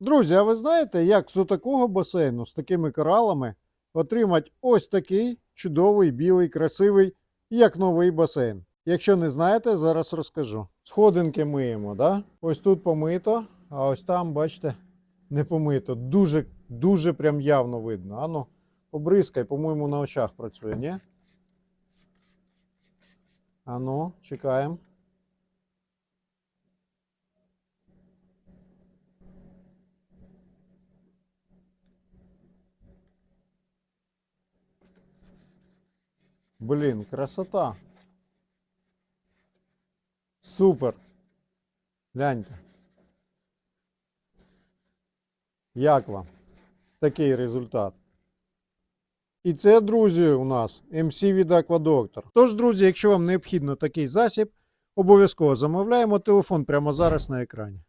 Друзі, а ви знаєте, як з такого басейну з такими коралами отримати ось такий чудовий, білий, красивий, як новий басейн? Якщо не знаєте, зараз розкажу. Сходинки миємо, да? Ось тут помито, а ось там, бачите, не помито. Дуже, дуже прям явно видно. Ану, побризкай, по-моєму, на очах працює, ні? Ану, чекаємо. Блін, красота. Супер. Гляньте. Як вам такий результат? І це, друзі, у нас MC від Аквадоктор. Тож, друзі, якщо вам необхідно такий засіб, обов'язково замовляємо телефон прямо зараз на екрані.